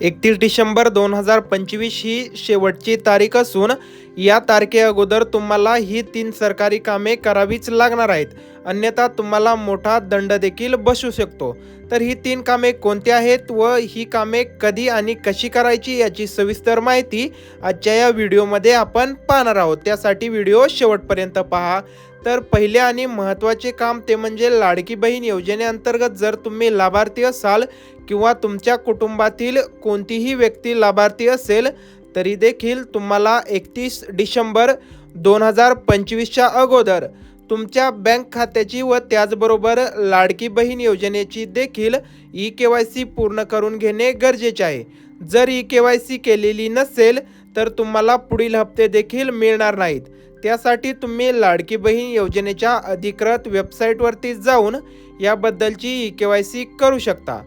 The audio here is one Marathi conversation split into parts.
एकतीस डिसेंबर दोन हजार पंचवीस ही शेवटची तारीख असून या तारखे अगोदर तुम्हाला ही तीन सरकारी कामे करावीच लागणार आहेत. अन्यथा तुम्हाला मोठा दंड देखील बसू शकतो. तर ही तीन कामे कोणती आहेत व ही कामे कधी आणि कशी करायची याची सविस्तर माहिती आजच्या या व्हिडिओमध्ये आपण पाहणार आहोत. त्यासाठी व्हिडिओ शेवटपर्यंत पहा. तर पहिले आणि महत्त्वाचे काम ते म्हणजे लाडकी बहीण योजनेअंतर्गत जर तुम्ही लाभार्थी असाल किंवा तुमच्या कुटुंबातील कोणतीही व्यक्ती लाभार्थी असेल तरी देखील तुम्हाला एकतीस डिसेंबर दोन हजार पंचवीसच्या अगोदर तुमच्या बँक खात्याची व त्याचबरोबर लाडकी बहीण योजनेची देखील ई के वाय सी पूर्ण करून घेणे गरजेचे आहे. जर ई के वाय सी केलेली नसेल तर तुम्हाला पुढील हप्ते देखील मिळणार नाहीत. त्यासाठी तुम्ही लाडकी बहीण योजनेच्या अधिकृत वेबसाईटवरती जाऊन याबद्दलची ई के वाय सी करू शकता.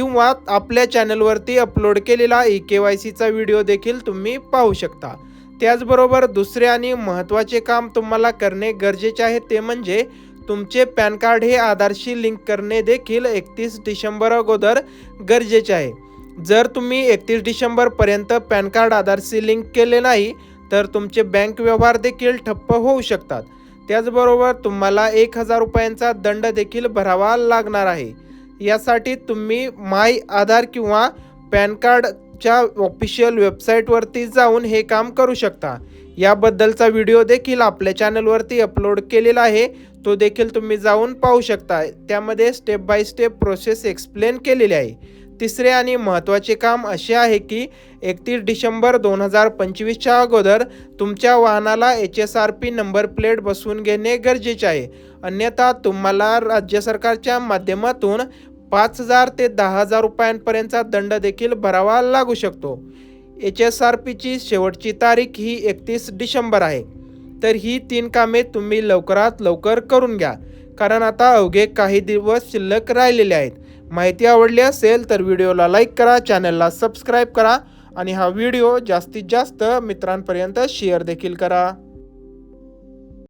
किंवा आपल्या चॅनलवरती अपलोड केलेला ई के वाय सीचा व्हिडिओ देखील तुम्ही पाहू शकता. त्याचबरोबर दुसरे आणि महत्त्वाचे काम तुम्हाला करणे गरजेचे आहे ते म्हणजे तुमचे पॅन कार्ड हे आधारशी लिंक करणे देखील एकतीस डिसेंबर अगोदर गरजेचे आहे. जर तुम्ही एकतीस डिसेंबरपर्यंत पॅन कार्ड आधारशी लिंक केले नाही तर तुमचे बँक व्यवहार देखील ठप्प होऊ शकतात. त्याचबरोबर तुम्हाला एक हजार रुपयांचा दंड देखील भरावा लागणार आहे. यासाठी तुम्ही माय आधार किंवा पॅन कार्डच्या ऑफिशियल वेबसाईटवरती जाऊन हे काम करू शकता. याबद्दलचा व्हिडिओ देखील आपल्या चॅनलवरती अपलोड केलेला आहे. तो देखील तुम्ही जाऊन पाहू शकता. त्यामध्ये step by step process explain केलेली आहे. तिसरे आणि महत्त्वाचे काम असे आहे की एकतीस डिसेंबर दोन हजार पंचवीसच्या अगोदर तुमच्या वाहनाला H S R P number plate बसवून घेणे गरजेचे आहे. अन्यथा तुम्हाला राज्य सरकारच्या माध्यमातून पाच हजार ते दहा हजार रुपयांपर्यंतचा दंड देखील भरावा लागू शकतो. एच एस आर पीची शेवटची तारीख ही एकतीस डिसेंबर आहे. तर ही तीन कामे तुम्ही लवकरात लवकर करून घ्या. कारण आता अवघे काही दिवस शिल्लक राहिलेले आहेत. माहिती आवडली असेल तर व्हिडिओला लाईक करा चॅनलला सबस्क्राईब करा आणि हा व्हिडिओ जास्तीत जास्त मित्रांपर्यंत शेअर देखील करा.